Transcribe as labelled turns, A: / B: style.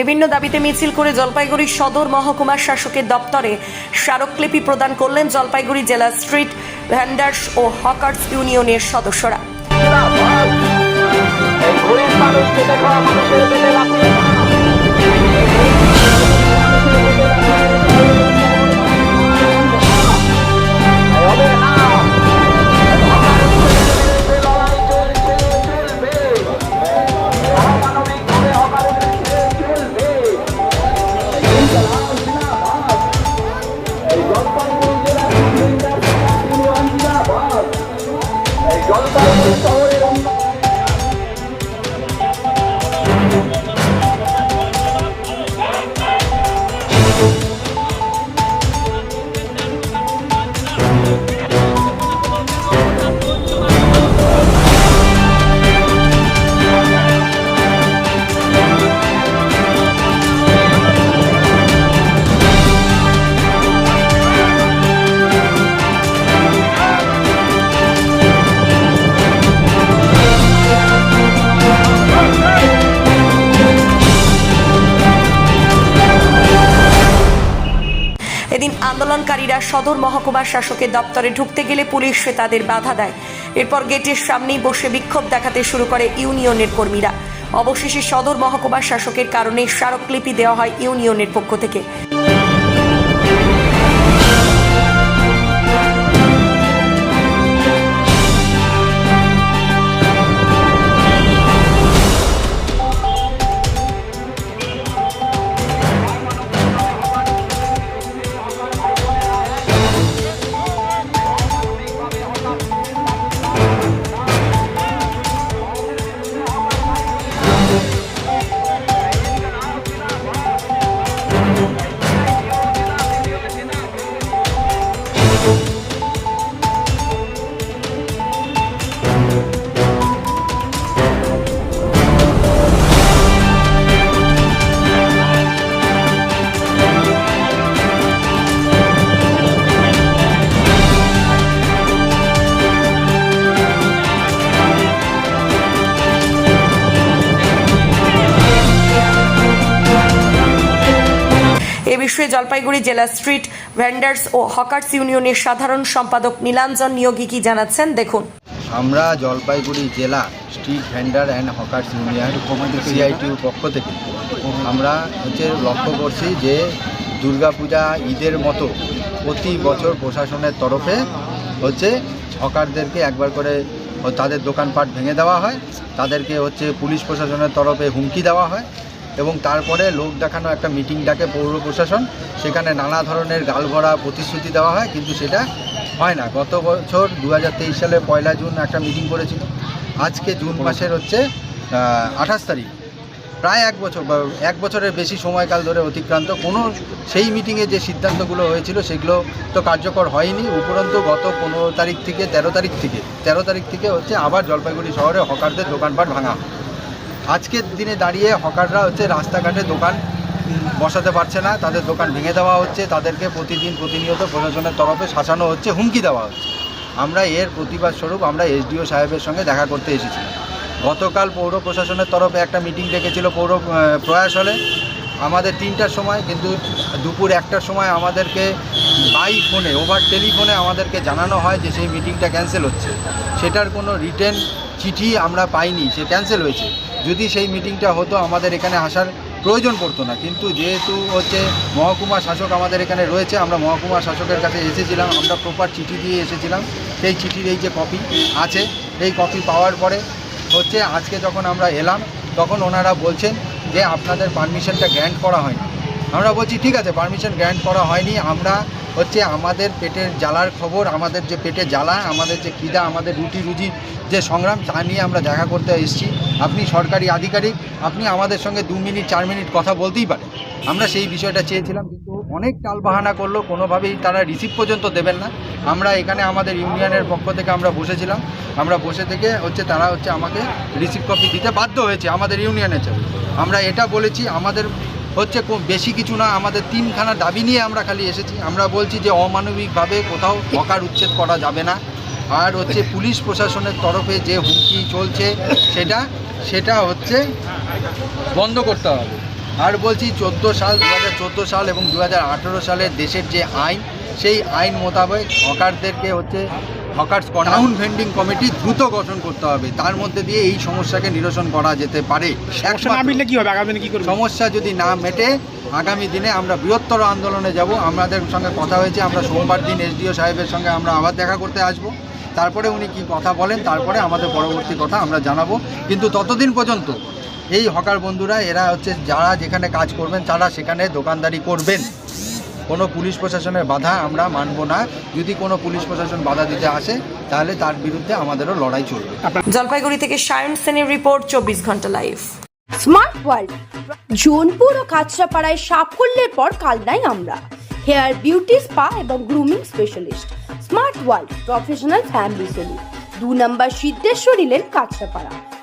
A: বিভিন্ন দাবিতে মিছিল করে জলপাইগুড়ি সদর মহকুমার শাসকের দপ্তরে স্মারকলিপি প্রদান করলেন জলপাইগুড়ি জেলা স্ট্রিট ভ্যান্ডার্স ও হকার্স ইউনিয়নের সদস্যরা। আন্দোলনকারীরা সদর মহকুমার শাসকের দপ্তরে ঢুকতে গেলে পুলিশ তাদের বাধা দেয়। এরপর গেটের সামনেই বসে বিক্ষোভ দেখাতে শুরু করে ইউনিয়নের কর্মীরা। অবশেষে সদর মহকুমার শাসকের কারণে স্মারকলিপি দেওয়া হয় ইউনিয়নের পক্ষ থেকে। Thank you. বিষয়ে জলপাইগুড়ি জেলা স্ট্রিট ভেন্ডার্স ও হকার্স ইউনিয়নের সাধারণ সম্পাদক নীলাঞ্জন নিয়োগী কি জানাচ্ছেন? দেখুন।
B: আমরা জলপাইগুড়ি জেলা street vendor and hawkers union সিআইটিউর পক্ষ থেকে আমরা হচ্ছে লক্ষ্য করছি যে দুর্গাপূজা ঈদের মতো প্রতি বছর প্রশাসনের তরফে হচ্ছে হকারদেরকে একবার করে তাদের দোকানপাট ভেঙে দেওয়া হয় তাদেরকে হচ্ছে পুলিশ প্রশাসনের তরফে হুমকি দেওয়া হয় এবং তারপরে লোক দেখানো একটা মিটিং ডাকে পৌর প্রশাসন সেখানে নানা ধরনের গালভরা প্রতিশ্রুতি দেওয়া হয় কিন্তু সেটা হয় না। গত বছর দু হাজার তেইশ সালে পয়লা জুন একটা মিটিং করেছিল। আজকে জুন মাসের হচ্ছে আঠাশ তারিখ। প্রায় এক বছর বা এক বছরের বেশি সময়কাল ধরে অতিক্রান্ত। কোনো সেই মিটিংয়ে যে সিদ্ধান্তগুলো হয়েছিল সেগুলো তো কার্যকর হয়নি। উপরন্তু গত পনেরো তারিখ থেকে তেরো তারিখ থেকে তেরো তারিখ থেকে হচ্ছে আবার জলপাইগুড়ি শহরে হকারদের দোকানপাট ভাঙা হয়। আজকের দিনে দাঁড়িয়ে হকাররা হচ্ছে রাস্তাঘাটে দোকান বসাতে পারছে না, তাদের দোকান ভেঙে দেওয়া হচ্ছে, তাদেরকে প্রতিদিন প্রতিনিয়ত প্রশাসনের তরফে শাসানো হচ্ছে, হুমকি দেওয়া হচ্ছে। আমরা এর প্রতিবাদ স্বরূপ আমরা এসডিও সাহেবের সঙ্গে দেখা করতে এসেছিলাম। গতকাল পৌর প্রশাসনের তরফে একটা মিটিং ডেকেছিল পৌর প্রয়াস হলে। আমাদের তিনটার সময় কিন্তু দুপুর একটার সময় আমাদেরকে বাই ফোনে, ওভার টেলিফোনে আমাদেরকে জানানো হয় যে সেই মিটিংটা ক্যান্সেল হচ্ছে। সেটার কোনো রিটেন চিঠি আমরা পাইনি, সে ক্যান্সেল হয়েছে। যদি সেই মিটিংটা হতো, আমাদের এখানে আসার প্রয়োজন পড়তো না। কিন্তু যেহেতু হচ্ছে মহকুমা শাসক আমাদের এখানে রয়েছে, আমরা মহকুমা শাসকের কাছে এসেছিলাম, আমরা প্রপার চিঠি দিয়ে এসেছিলাম। সেই চিঠির এই যে কপি আছে, এই কপি পাওয়ার পরে হচ্ছে আজকে যখন আমরা এলাম, তখন ওনারা বলছেন যে আপনাদের পারমিশনটা গ্র্যান্ট করা হয়নি। আমরা বলছি, ঠিক আছে পারমিশন গ্র্যান্ট করা হয়নি, আমরা হচ্ছে আমাদের পেটের জ্বালার খবর, আমাদের যে পেটে জ্বালা, আমাদের যে খিদা, আমাদের রুটি রুজির যে সংগ্রাম, তা নিয়ে আমরা দেখা করতে এসেছি। আপনি সরকারি আধিকারিক, আপনি আমাদের সঙ্গে দু মিনিট, চার মিনিট কথা বলতেই পারেন। আমরা সেই বিষয়টা চেয়েছিলাম, কিন্তু অনেক টাল বাহানা করল, কোনোভাবেই তারা রিসিভ পর্যন্ত দেবেন না। আমরা এখানে আমাদের ইউনিয়নের পক্ষ থেকে আমরা বসেছিলাম। আমরা বসে থেকে হচ্ছে তারা হচ্ছে আমাকে রিসিভ কপি দিতে বাধ্য হয়েছে, আমাদের ইউনিয়নের চাই আমরা এটা বলেছি, আমাদের হচ্ছে বেশি কিছু না, আমাদের তিনখানা দাবি নিয়ে আমরা খালি এসেছি। আমরা বলছি যে অমানবিকভাবে কোথাও হকার উচ্ছেদ করা যাবে না। আর হচ্ছে পুলিশ প্রশাসনের তরফে যে হুমকি চলছে, সেটা সেটা হচ্ছে বন্ধ করতে হবে। আর বলছি চোদ্দ সাল দু হাজার চোদ্দ সাল এবং দু হাজার আঠেরো সালের দেশের যে আইন, সেই আইন মোতাবেক হকারদেরকে হচ্ছে হকার্স টাউন ভেন্ডিং কমিটি দ্রুত গঠন করতে হবে। তার মধ্যে দিয়ে এই সমস্যাকে নিরসন করা যেতে পারে।
C: কি হবে? আগামী দিনে কি করবে?
B: সমস্যা যদি না মেটে আগামী দিনে আমরা বৃহত্তর আন্দোলনে যাব। আমাদের সঙ্গে কথা হয়েছে আমরা সোমবার দিন এসডিও সাহেবের সঙ্গে আমরা আবার দেখা করতে আসব। তারপরে উনি কি কথা বলেন তারপরে আমাদের পরবর্তী কথা আমরা জানাব। কিন্তু ততদিন পর্যন্ত এই হকার বন্ধুরা এরা হচ্ছে যারা যেখানে কাজ করবেন তারা সেখানে দোকানদারি করবেন। কোনো পুলিশ প্রশাসনের বাধা আমরা মানব না। যদি কোনো পুলিশ প্রশাসন বাধা দিতে আসে তাহলে তার বিরুদ্ধে আমাদেরও লড়াই চলবে।
A: জলপাইগুড়ি থেকে সায়ন সেনের রিপোর্ট চব্বিশ ঘণ্টা লাইভ।
D: স্মার্ট ওয়ার্ল্ড জোনপুর ও কাঁচরাপাড়ায় সাফল্যের পর কালনাই আমরা। হেয়ার বিউটি স্পা এবং grooming specialist smart world professional family salon. দু নম্বর সিদ্ধেশ্বরী লেন কাঁচরাপাড়া।